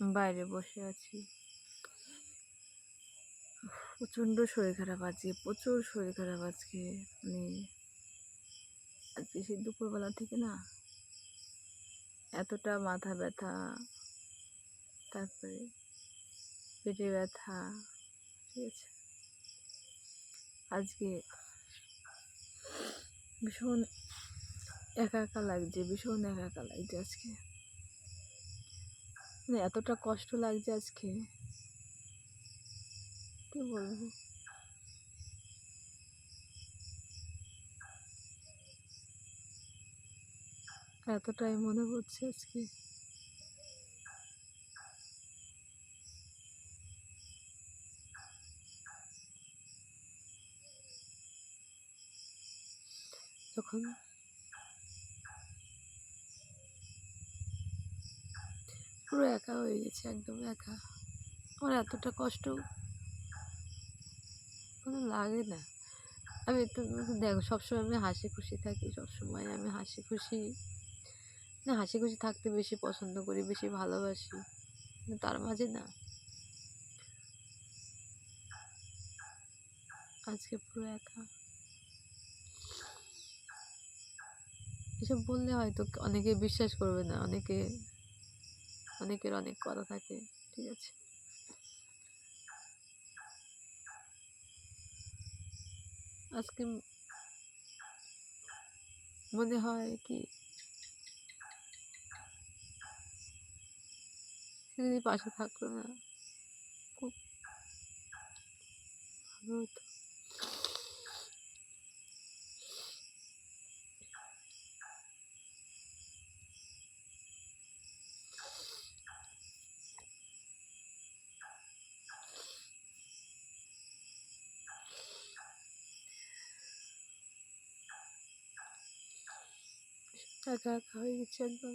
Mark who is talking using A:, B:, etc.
A: বাইরে বসে আছি। প্রচণ্ড শরীর খারাপ আজকে, প্রচুর শরীর খারাপ আজকে। মানে আজকে সেই দুপুরবেলা থেকে না এতটা মাথা ব্যথা, তারপরে পেটে ব্যথা, ঠিক আছে। আজকে ভীষণ একা একা লাগছে, ভীষণ একা একা লাগছে আজকে। মানে এতটা কষ্ট লাগছে আজকে। কি বলব? এতটাই মনে পড়ছে আজকে। যখন পুরো একা হয়ে গেছে, একদম একা। আমার এতটা কষ্ট কোনো লাগে না। আমি একটু দেখো, সবসময় আমি হাসি খুশি থাকি, সবসময় আমি হাসি খুশি। না, হাসি খুশি থাকতে বেশি পছন্দ করি, বেশি ভালোবাসি। তার মাঝে না। আজকে পুরো একা। এসব বললে হয়তো অনেকে বিশ্বাস করবে না, অনেকে অনেকের অনেক কথা থাকে, ঠিক আছে? আজকে মনে হয় কি? যদি পাশে থাকতো না। খুব ভালো হতো। একা একা হয়ে গেছে একদম।